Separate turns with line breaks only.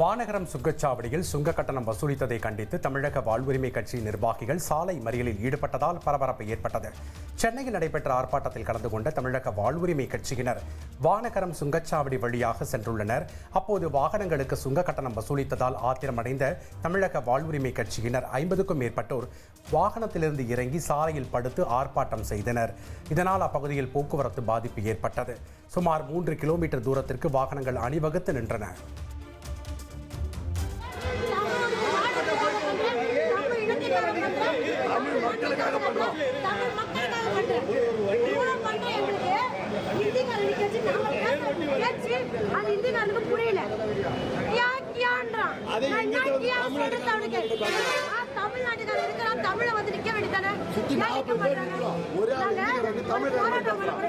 வானகரம் சுங்கச்சாவடியில் சுங்க கட்டணம் வசூலித்ததை கண்டித்து தமிழக வாழ்வுரிமை கட்சி நிர்வாகிகள் சாலை மறியலில் ஈடுபட்டதால் பரபரப்பு ஏற்பட்டது. சென்னையில் நடைபெற்ற ஆர்ப்பாட்டத்தில் கலந்து கொண்ட தமிழக வாழ்வுரிமை கட்சியினர் வானகரம் சுங்கச்சாவடி வழியாக சென்றுள்ளனர். அப்போது வாகனங்களுக்கு சுங்க கட்டணம் வசூலித்ததால் ஆத்திரமடைந்த தமிழக வாழ்வுரிமை கட்சியினர் ஐம்பதுக்கும் மேற்பட்டோர் வாகனத்திலிருந்து இறங்கி சாலையில் படுத்து ஆர்ப்பாட்டம் செய்தனர். இதனால் அப்பகுதியில் போக்குவரத்து பாதிப்பு ஏற்பட்டது. சுமார் மூன்று கிலோமீட்டர் தூரத்திற்கு வாகனங்கள் அணிவகுத்து நின்றன.
சொல்றது அவனுக்கு? ஆ, தமிழ்நாட்டுக்காரன் இருக்கிறான். தமிழை வந்து நிக்க வேண்டியதானே
ஒரே